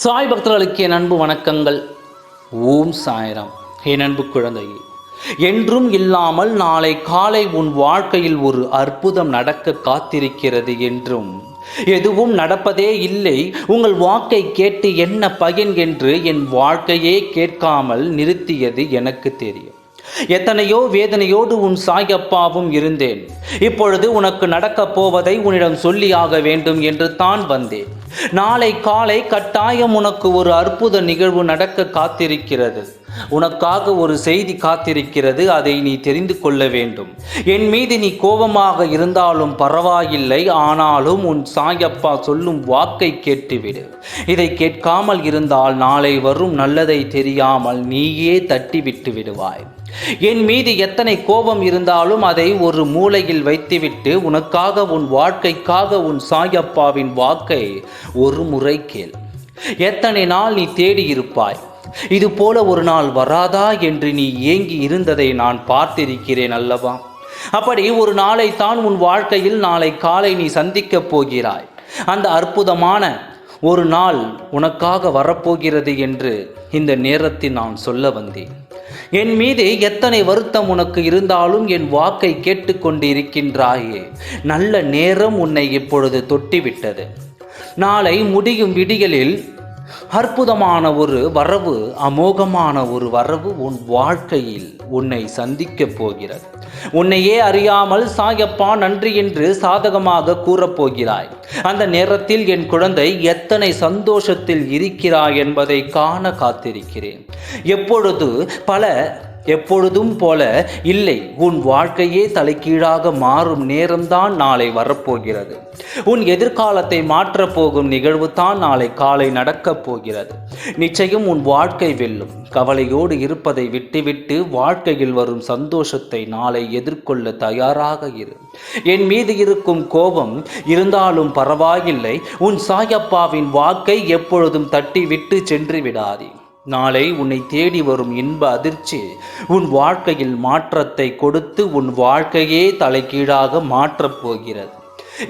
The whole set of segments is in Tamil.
சாய் பக்தர்களுக்கு என் அன்பு வணக்கங்கள். ஓம் சாய்ராம். என் அன்பு குழந்தையே என்றும் இல்லாமல் நாளை காலை உன் வாழ்க்கையில் ஒரு அற்புதம் நடக்க காத்திருக்கிறது என்றும் எதுவும் நடப்பதே இல்லை. உங்கள் வாக்கை கேட்டு என்ன பயன் என்று என் வாழ்க்கையே கேட்காமல் நிறுத்தியது எனக்கு தெரியும். எத்தனையோ வேதனையோடு உன் சாயப்பாவும் இருந்தேன். இப்பொழுது உனக்கு நடக்கப் போவதை உன்னிடம் சொல்லியாக வேண்டும் என்று தான் வந்தேன். நாளை காலை கட்டாயம் உனக்கு ஒரு அற்புத நிகழ்வு நடக்க காத்திருக்கிறது. உனக்காக ஒரு செய்தி காத்திருக்கிறது. அதை நீ தெரிந்து கொள்ள வேண்டும். என் மீது நீ கோபமாக இருந்தாலும் பரவாயில்லை. ஆனாலும் உன் சாயப்பா சொல்லும் வாக்கை கேட்டுவிடு. இதை கேட்காமல் இருந்தால் நாளை வரும் நல்லதை தெரியாமல் நீயே தட்டி விட்டு விடுவாய். என் மீது எத்தனை கோபம் இருந்தாலும் அதை ஒரு மூலையில் வைத்துவிட்டு உனக்காக உன் வாழ்க்கைக்காக உன் சாயப்பாவின் வாக்கை ஒரு முறை கேள். எத்தனை நாள் நீ தேடி இருப்பாய்? இது போல ஒரு நாள் வராதா என்று நீ ஏங்கி இருந்ததை நான் பார்த்திருக்கிறேன் அல்லவா? அப்படி ஒரு நாளை தான் உன் வாழ்க்கையில் நாளை காலை நீ சந்திக்கப் போகிறாய். அந்த அற்புதமான ஒரு நாள் உனக்காக வரப்போகிறது என்று இந்த நேரத்தில் நான் சொல்ல வந்தேன். என் மீது எத்தனை வருத்தம் உனக்கு இருந்தாலும் என் வாக்கை கேட்டுக்கொண்டு இருக்கின்றாயே நல்ல நேரம் உன்னை இப்பொழுது தொட்டிவிட்டது. நாளை முடியும் விடிகளில் அற்புதமான ஒரு வரவு அமோகமான ஒரு வரவு உன் வாழ்க்கையில். உன்னை சந்திக்கப் போகிறது உன்னையே அறியாமல் சாயப்பா நன்றி என்று சாதகமாக கூறப்போகிறாய் அந்த நேரத்தில் என் குழந்தை எத்தனை சந்தோஷத்தில் இருக்கிறாய் என்பதை காண காத்திருக்கிறேன். எப்பொழுது பல எப்பொழுதும் போல இல்லை உன் வாழ்க்கையே தலைகீழாக மாறும் நேரம்தான் நாளை வரப்போகிறது. உன் எதிர்காலத்தை மாற்றப் போகும் நிகழ்வு தான் நாளை காலை நடக்கப் போகிறது. நிச்சயம் உன் வாழ்க்கை வெல்லும். கவலையோடு இருப்பதை விட்டுவிட்டு வாழ்க்கையில் வரும் சந்தோஷத்தை நாளை எதிர்கொள்ள தயாராக இரு. என் மீது இருக்கும் கோபம் இருந்தாலும் பரவாயில்லை. உன் சாயப்பாவின் வாக்கை எப்பொழுதும் தட்டி விட்டு சென்று விடாதே. நாளை உன்னை தேடி வரும் இன்ப அதிர்ச்சி உன் வாழ்க்கையில் மாற்றத்தை கொடுத்து உன் வாழ்க்கையே தலைகீழாக மாற்றப் போகிறது.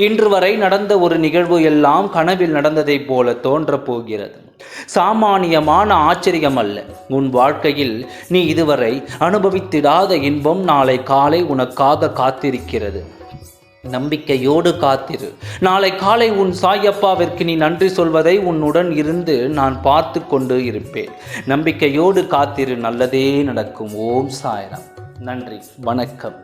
இன்று வரை நடந்த ஒரு நிகழ்வு எல்லாம் கனவில் நடந்ததைப் போல தோன்றப் போகிறது. சாமானியமான ஆச்சரியம் அல்ல. உன் வாழ்க்கையில் நீ இதுவரை அனுபவித்திடாத இன்பம் நாளை காலை உனக்காக காத்திருக்கிறது. நம்பிக்கையோடு காத்திரு. நாளை காலை உன் சாயப்பாவிற்கு நீ நன்றி சொல்வதை உன்னுடன் இருந்து நான் பார்த்து கொண்டு இருப்பேன். நம்பிக்கையோடு காத்திரு நல்லதே நடக்கும். ஓம் சாய்ராம். நன்றி வணக்கம்.